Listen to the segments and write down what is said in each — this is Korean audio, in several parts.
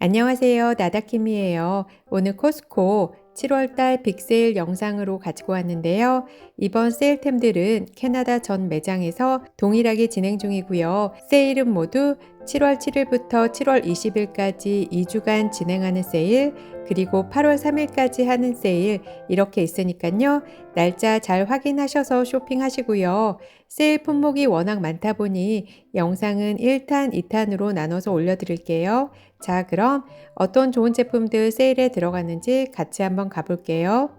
안녕하세요. 나다킴이에요. 오늘 코스코 7월달 빅세일 영상으로 가지고 왔는데요. 이번 세일템들은 캐나다 전 매장에서 동일하게 진행 중이고요. 세일은 모두 7월 7일부터 7월 20일까지 2주간 진행하는 세일, 그리고 8월 3일까지 하는 세일 이렇게 있으니까요. 날짜 잘 확인하셔서 쇼핑하시고요. 세일 품목이 워낙 많다 보니 영상은 1탄, 2탄으로 나눠서 올려드릴게요. 자, 그럼 어떤 좋은 제품들 세일에 들어갔는지 같이 한번 가볼게요.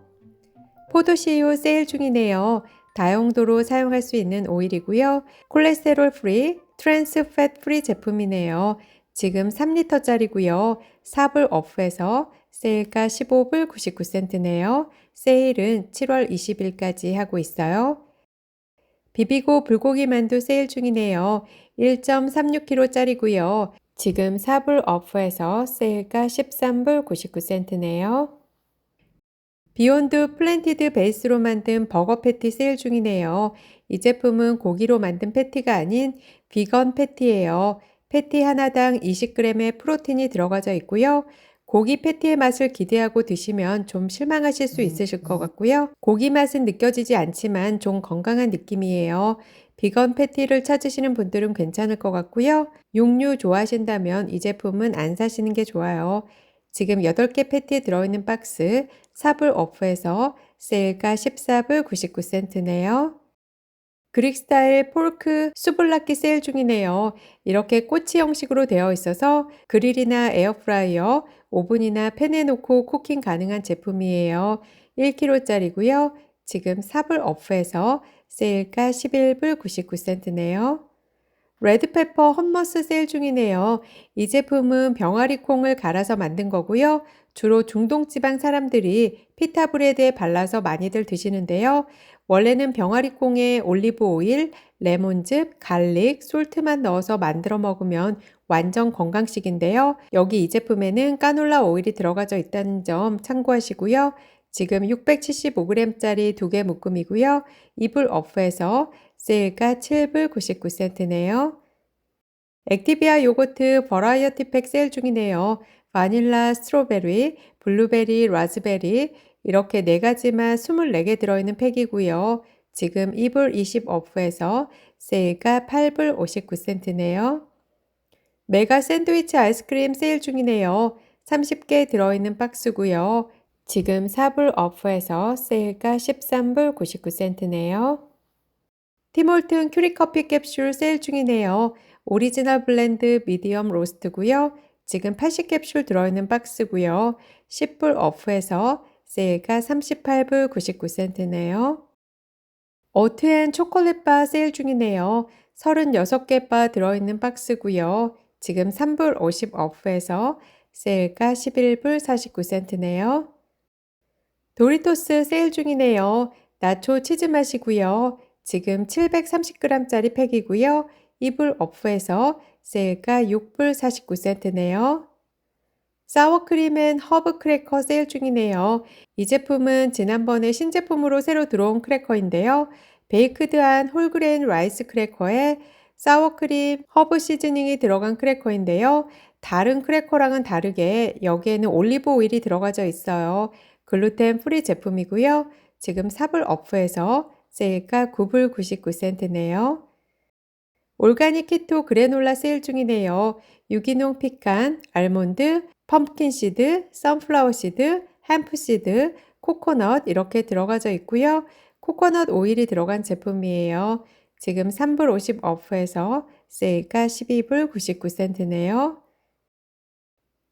포도씨유 세일 중이네요. 다용도로 사용할 수 있는 오일이고요. 콜레스테롤 프리, 트랜스 팻 프리 제품이네요. 지금 3리터짜리고요. 4불 오프에서 세일가 15불 99센트네요. 세일은 7월 20일까지 하고 있어요. 비비고 불고기 만두 세일 중이네요. 1.36kg짜리고요. 지금 4불 오프에서 세일가 13불 99센트네요. 비욘드 플랜티드 베이스로 만든 버거 패티 세일 중이네요. 이 제품은 고기로 만든 패티가 아닌 비건 패티예요. 패티 하나당 20g의 프로틴이 들어가져 있고요. 고기 패티의 맛을 기대하고 드시면 좀 실망하실 수 있으실 것 같고요. 고기 맛은 느껴지지 않지만 좀 건강한 느낌이에요. 비건 패티를 찾으시는 분들은 괜찮을 것 같고요. 육류 좋아하신다면 이 제품은 안 사시는 게 좋아요. 지금 8개 패티 들어있는 박스 4불 오프에서 세일가 14불 99센트네요. 그릭 스타일 포크 수블라키 세일 중이네요. 이렇게 꼬치 형식으로 되어 있어서 그릴이나 에어프라이어, 오븐이나 팬에 놓고 쿠킹 가능한 제품이에요. 1kg짜리고요. 지금 4불 오프에서 세일가 11불 99센트네요. 레드페퍼 험머스 세일 중이네요. 이 제품은 병아리 콩을 갈아서 만든 거고요. 주로 중동 지방 사람들이 피타 브레드에 발라서 많이들 드시는데요. 원래는 병아리 콩에 올리브 오일, 레몬즙, 갈릭, 솔트만 넣어서 만들어 먹으면 완전 건강식인데요. 여기 이 제품에는 까놀라 오일이 들어가져 있다는 점 참고하시고요. 지금 675g짜리 두 개 묶음이고요. 이불 오프에서 세일가 7불 99센트네요. 액티비아 요거트 버라이어티 팩 세일 중이네요. 바닐라, 스트로베리, 블루베리, 라즈베리 이렇게 네 가지만 24개 들어있는 팩이고요. 지금 2불 20 오프에서 세일가 8불 59센트네요. 메가 샌드위치 아이스크림 세일 중이네요. 30개 들어있는 박스고요. 지금 4불 오프에서 세일가 13불 99센트네요. 티몰튼 큐리 커피 캡슐 세일 중이네요. 오리지널 블렌드 미디엄 로스트고요. 지금 80캡슐 들어있는 박스고요. 10불 오프에서 세일가 38불 99센트네요. 어트앤 초콜릿바 세일 중이네요. 36개 바 들어있는 박스고요. 지금 3불 50 오프에서 세일가 11불 49센트네요. 도리토스 세일 중이네요. 나초 치즈 맛이고요. 지금 730g짜리 팩이고요. 이불 오프에서 세일가 6불 49센트네요. 사워크림은 허브 크래커 세일 중이네요. 이 제품은 지난번에 신제품으로 새로 들어온 크래커인데요. 베이크드한 홀그레인 라이스 크래커에 사워크림, 허브 시즈닝이 들어간 크래커인데요. 다른 크래커랑은 다르게 여기에는 올리브 오일이 들어가져 있어요. 글루텐 프리 제품이고요. 지금 4불 오프에서 세일가 9불 99센트네요. 올가닉 키토 그래놀라 세일 중이네요. 유기농 피칸, 알몬드, 펌킨 시드, 선플라워 시드, 햄프 시드, 코코넛 이렇게 들어가져 있고요. 코코넛 오일이 들어간 제품이에요. 지금 3불 50 오프에서 세일가 12불 99센트네요.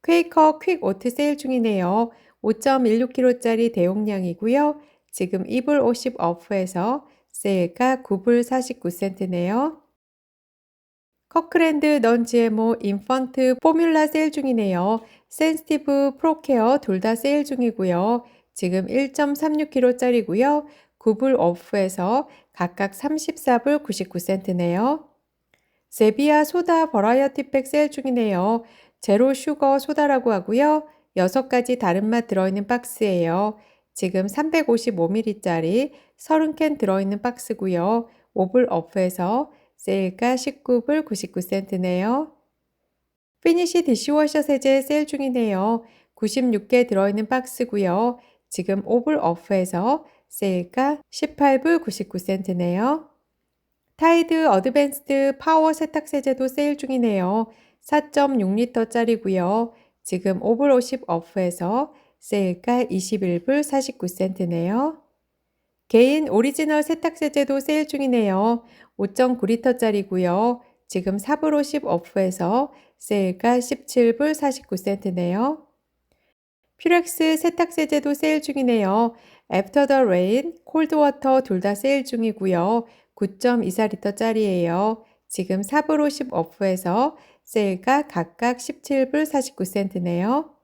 퀘이커 퀵 오트 세일 중이네요. 5.16kg짜리 대용량이고요. 지금 2불 50 오프에서 세일가 9불 49센트네요. 커크랜드 넌 GMO 인펀트 포뮬라 세일 중이네요. 센스티브 프로케어 둘 다 세일 중이고요. 지금 1.36kg짜리고요. 9불 오프에서 각각 34불 99센트네요. 제비아 소다 버라이어티 팩 세일 중이네요. 제로 슈거 소다라고 하고요. 6가지 다른 맛 들어있는 박스예요. 지금 355ml짜리 30캔 들어있는 박스고요. 5불 오프에서 세일가 19불 99센트네요. 피니시 디시워셔 세제 세일 중이네요. 96개 들어있는 박스고요. 지금 오블 어프에서 세일가 18불 99센트네요. 타이드 어드밴스드 파워 세탁 세제도 세일 중이네요. 4.6리터짜리고요. 지금 오블 50 어프에서 세일가 21불 49센트네요. 개인 오리지널 세탁세제도 세일 중이네요. 5.9리터짜리고요. 지금 4불 50 어프에서 세일가 17불 49센트네요. 퓨렉스 세탁세제도 세일 중이네요. 애프터 더 레인, 콜드워터 둘 다 세일 중이고요. 9.24리터짜리예요. 지금 4불 50 어프에서 세일가 각각 17불 49센트네요.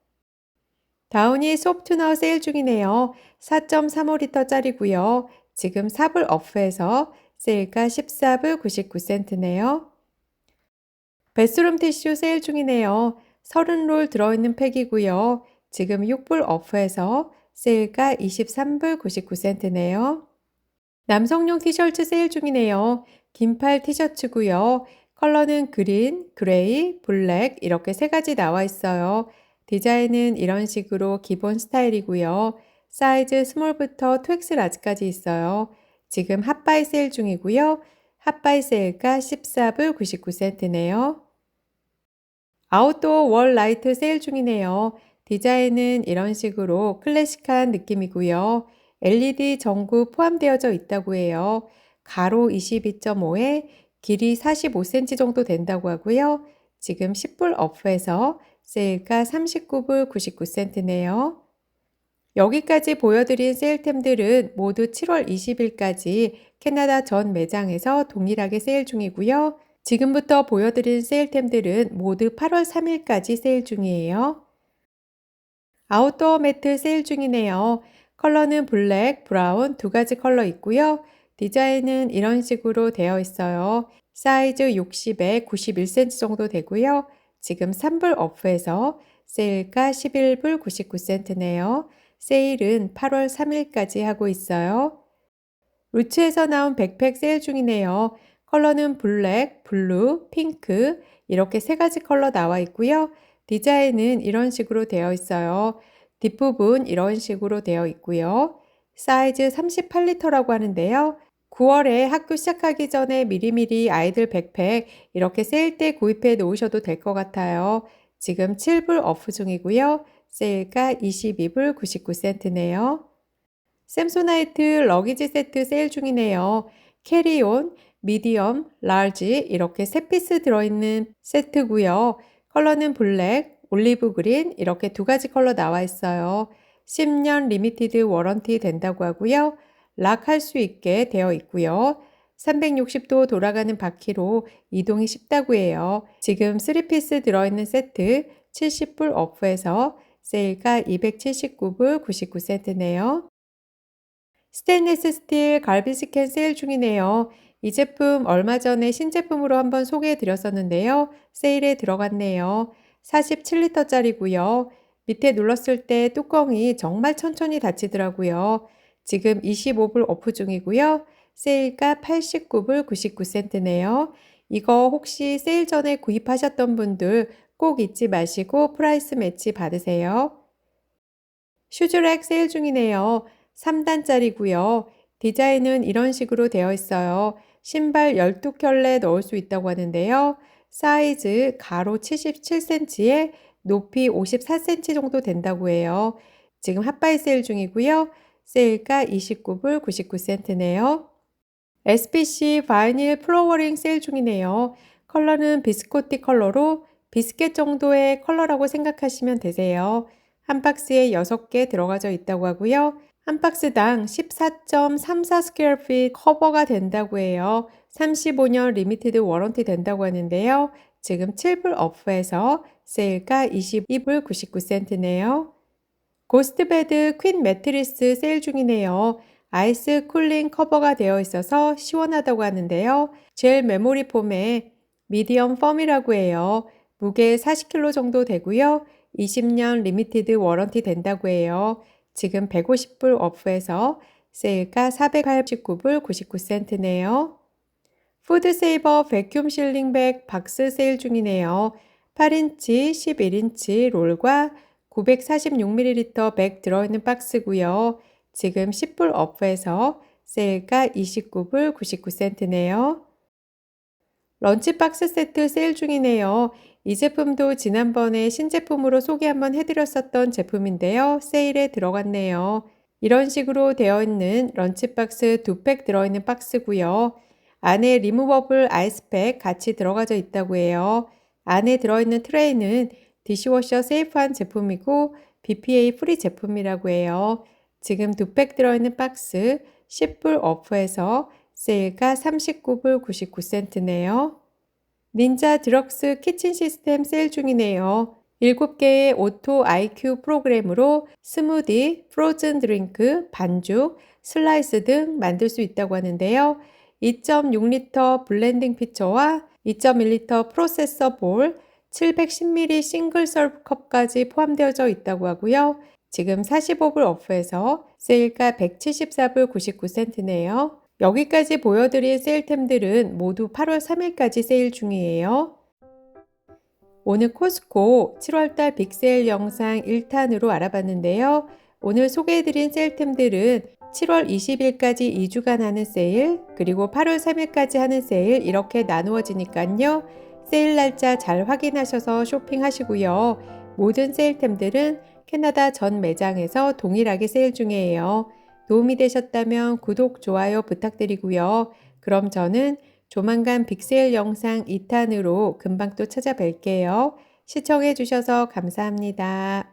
다우니 소프트너 세일 중이네요. 4.35리터짜리고요. 지금 4불 어프에서 세일가 14불 99센트네요. 베스룸 티슈 세일 중이네요. 30롤 들어있는 팩이고요. 지금 6불 어프에서 세일가 23불 99센트네요. 남성용 티셔츠 세일 중이네요. 긴팔 티셔츠고요. 컬러는 그린, 그레이, 블랙 이렇게 세 가지 나와 있어요. 디자인은 이런 식으로 기본 스타일이고요. 사이즈 스몰부터 2X 라지까지 있어요. 지금 핫바이 세일 중이고요. 핫바이 세일가 14불 99센트네요. 아웃도어 월 라이트 세일 중이네요. 디자인은 이런 식으로 클래식한 느낌이고요. LED 전구 포함되어져 있다고 해요. 가로 22.5에 길이 45cm 정도 된다고 하고요. 지금 10불 어프에서 세일가 39불 99센트네요. 여기까지 보여드린 세일템들은 모두 7월 20일까지 캐나다 전 매장에서 동일하게 세일 중이고요. 지금부터 보여드린 세일템들은 모두 8월 3일까지 세일 중이에요. 아웃도어 매트 세일 중이네요. 컬러는 블랙, 브라운 두 가지 컬러 있고요. 디자인은 이런 식으로 되어 있어요. 사이즈 60에 91cm 정도 되고요. 지금 3불 오프에서 세일가 11불 99센트네요. 세일은 8월 3일까지 하고 있어요. 루츠에서 나온 백팩 세일 중이네요. 컬러는 블랙, 블루, 핑크 이렇게 세 가지 컬러 나와 있고요. 디자인은 이런 식으로 되어 있어요. 뒷부분 이런 식으로 되어 있고요. 사이즈 38리터라고 하는데요. 9월에 학교 시작하기 전에 미리미리 아이들 백팩 이렇게 세일 때 구입해 놓으셔도 될 것 같아요. 지금 7불 어프 중이고요. 세일가 22불 99센트네요. 샘소나이트 러기지 세트 세일 중이네요. 캐리온, 미디엄, 라지 이렇게 세 피스 들어있는 세트고요. 컬러는 블랙, 올리브 그린 이렇게 두 가지 컬러 나와 있어요. 10년 리미티드 워런티 된다고 하고요. 락할 수 있게 되어 있고요. 360도 돌아가는 바퀴로 이동이 쉽다고 해요. 지금 3피스 들어있는 세트 70불 어프에서 세일가 279불 99센트네요. 스테인리스 스틸 갈비스캔 세일 중이네요. 이 제품 얼마 전에 신제품으로 한번 소개해 드렸었는데요. 세일에 들어갔네요. 47리터짜리고요. 밑에 눌렀을 때 뚜껑이 정말 천천히 닫히더라고요. 지금 25불 오프 중이고요. 세일가 89불 99센트네요. 이거 혹시 세일 전에 구입하셨던 분들 꼭 잊지 마시고 프라이스 매치 받으세요. 슈즈렉 세일 중이네요. 3단짜리고요. 디자인은 이런 식으로 되어 있어요. 신발 12켤레 넣을 수 있다고 하는데요. 사이즈 가로 77cm에 높이 54cm 정도 된다고 해요. 지금 핫바이 세일 중이고요. 세일가 29불 99센트네요. SPC 바이닐 플로워링 세일 중이네요. 컬러는 비스코티 컬러로 비스켓 정도의 컬러라고 생각하시면 되세요. 한 박스에 6개 들어가져 있다고 하고요. 한 박스당 14.34 스퀘어 핏 커버가 된다고 해요. 35년 리미티드 워런티 된다고 하는데요. 지금 7불 오프에서 세일가 22불 99센트네요. 고스트베드 퀸 매트리스 세일 중이네요. 아이스 쿨링 커버가 되어 있어서 시원하다고 하는데요. 젤 메모리 폼에 미디엄 펌이라고 해요. 무게 40kg 정도 되고요. 20년 리미티드 워런티 된다고 해요. 지금 150불 오프에서 세일가 489불 99센트네요. 푸드세이버 베큐um 실링백 박스 세일 중이네요. 8인치, 11인치 롤과 946ml 백 들어있는 박스고요. 지금 10불 오프해서 세일가 29불 99센트네요. 런치박스 세트 세일 중이네요. 이 제품도 지난번에 신제품으로 소개 한번 해드렸었던 제품인데요. 세일에 들어갔네요. 이런 식으로 되어 있는 런치박스 두 팩 들어있는 박스고요. 안에 리무버블 아이스팩 같이 들어가져 있다고 해요. 안에 들어있는 트레이는 디시워셔 세이프한 제품이고 BPA 프리 제품이라고 해요. 지금 두 팩 들어있는 박스 10불 오프해서 세일가 39불 99센트네요. 닌자 드럭스 키친 시스템 세일 중이네요. 7개의 오토 IQ 프로그램으로 스무디, 프로즌 드링크, 반죽, 슬라이스 등 만들 수 있다고 하는데요. 2.6리터 블렌딩 피처와 2.1리터 프로세서 볼, 710ml 싱글 서브 컵까지 포함되어져 있다고 하고요. 지금 45불 오프해서 세일가 174불 99센트네요. 여기까지 보여드린 세일템들은 모두 8월 3일까지 세일 중이에요. 오늘 코스코 7월달 빅세일 영상 1탄으로 알아봤는데요. 오늘 소개해드린 세일템들은 7월 20일까지 2주간 하는 세일, 그리고 8월 3일까지 하는 세일 이렇게 나누어지니까요. 세일 날짜 잘 확인하셔서 쇼핑하시고요. 모든 세일템들은 캐나다 전 매장에서 동일하게 세일 중이에요. 도움이 되셨다면 구독, 좋아요 부탁드리고요. 그럼 저는 조만간 빅세일 영상 2탄으로 금방 또 찾아뵐게요. 시청해 주셔서 감사합니다.